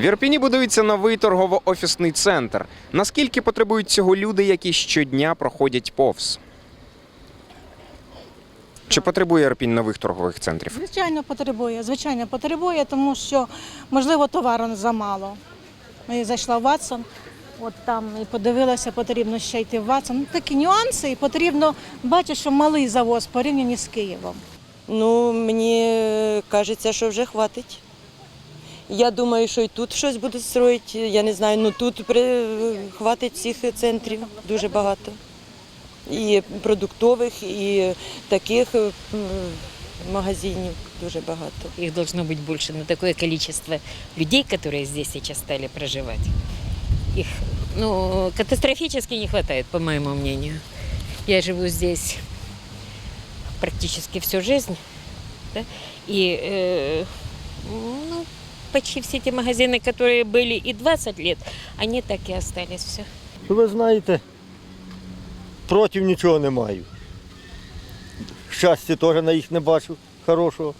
В Ірпіні будується новий торгово-офісний центр. Наскільки потребують цього люди, які щодня проходять повз? Чи потребує Ірпінь нових торгових центрів? Звичайно, потребує. Звичайно, потребує, тому що можливо товару замало. Я зайшла в Ватсон, от там і подивилася, потрібно ще йти в Ватсон. Ну, Такі нюанси, і потрібно бачити, що малий завоз порівняно з Києвом. Ну, мені е, кажеться, що вже хватить. Я думаю, що і тут щось будуть строїти. Я не знаю, ну тут при... хватить всіх центрів дуже багато. І продуктових, і таких е, м, магазинів дуже багато. Их должно быть больше на такое количество людей, которые здесь сейчас стали проживать. Их ну, катастрофически не хватает, по моему мнению. Я живу здесь практически всю жизнь. Да? И э, ну, почти все те магазины, которые были и 20 лет, они так и остались все. Ну, ви знаєте, проти нічого не маю. Щастя теж на їх не бачу хорошого.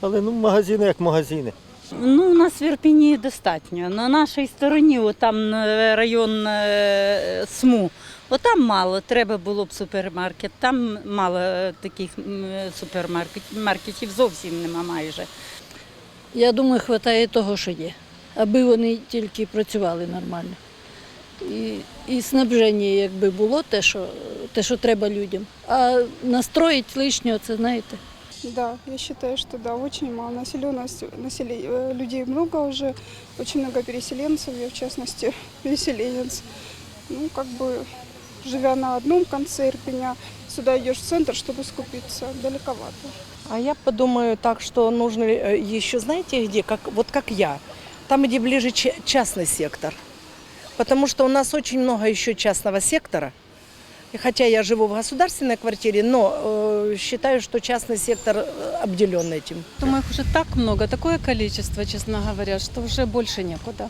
Але ну, магазини як магазини. Ну, у нас в Ірпіні достатньо. На нашій стороні, отам е, район е, СМУ, отам мало, треба було б супермаркет. Там мало е, таких м, е, супермаркетів, маркетів зовсім нема майже. Я думаю, вистачає того, що є, аби вони тільки працювали нормально. І, і снабження, якби було те, що, те, що треба людям. А настроїть лишнього, це знаєте. Да, я считаю, что да, очень мало населенность, населе- э, людей много уже, очень много переселенцев, я в частности переселенец. Ну, как бы, живя на одном конце Ирпеня, сюда идешь в центр, чтобы скупиться, далековато. А я подумаю так, что нужно э, еще, знаете, где, как, вот как я, там, где ближе ча- частный сектор. Потому что у нас очень много еще частного сектора. И хотя я живу в государственной квартире, но э, считаю, что частный сектор э, обделен этим. Думаю, их уже так много, такое количество, честно говоря, что уже больше некуда.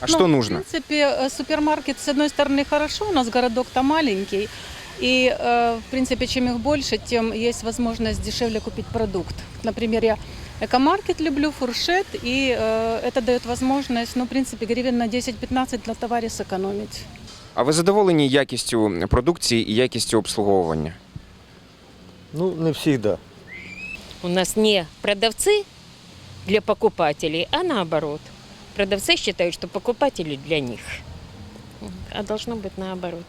А Ну, что нужно? В принципе, э, супермаркет, с одной стороны, хорошо, у нас городок-то маленький. И, э, в принципе, чем их больше, тем есть возможность дешевле купить продукт. Например, я экомаркет люблю, фуршет, и э, это дает возможность, ну, в принципе, гривен на 10-15 на товаре сэкономить. А ви задоволені якістю продукції і якістю обслуговування? Ну, не завжди. У нас не продавцы для покупателей, а наоборот. Продавцы считают, что покупатели для них. А должно быть наоборот.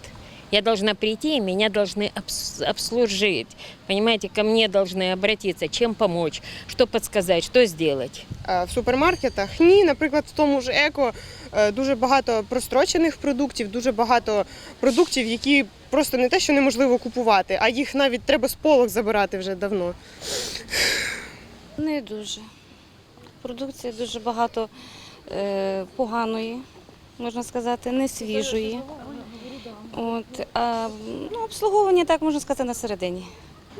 Я должна прийти, и меня должны обс- обслужить. Понимаете, ко мне должны обратиться, чем помочь, что подсказать, что сделать. Е, в супермаркетах. Ні, наприклад, в тому ж еко е, дуже багато прострочених продуктів, дуже багато продуктів, які просто не те, що неможливо купувати, а їх навіть треба з полок забирати вже давно. Не дуже. Продукції дуже багато е, поганої, можна сказати, не свіжої. От, а ну, обслуговування, так можна сказати, на середині.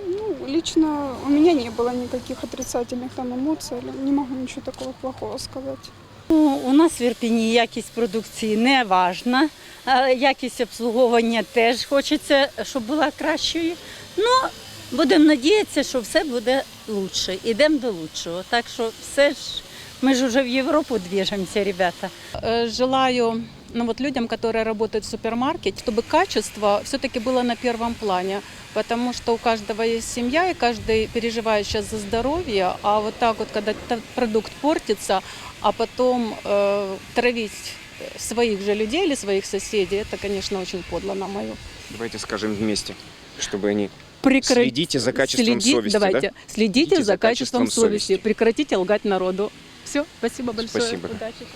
Ну, лично у меня не было никаких отрицательных там эмоций, не могу ничего такого плохого сказать. Ну, у нас в Ірпіні якість продукції не важна, а якість обслуговування теж хочеться, щоб була кращою. Ну, будемо надіятися, що все буде краще. Ідемо до лучшого. Так що все ж, Ми ж вже в Європу двіжемося, ребята. Э, Желаю ну, вот людям, которые работают в супермаркете, чтобы качество все-таки было на первом плане, потому что у каждого есть семья, и каждый переживает сейчас за здоровье, а вот так вот, когда продукт портится, а потом э, травить своих же людей или своих соседей, это, конечно, очень подло на мою. Давайте скажем вместе, чтобы они Прекрати- Следите за качеством Следи- совести, Давайте, да? следите, Следите за, за качеством, качеством совести. совести. Прекратите лгать народу. Все, спасибо большое. Спасибо. Удачи.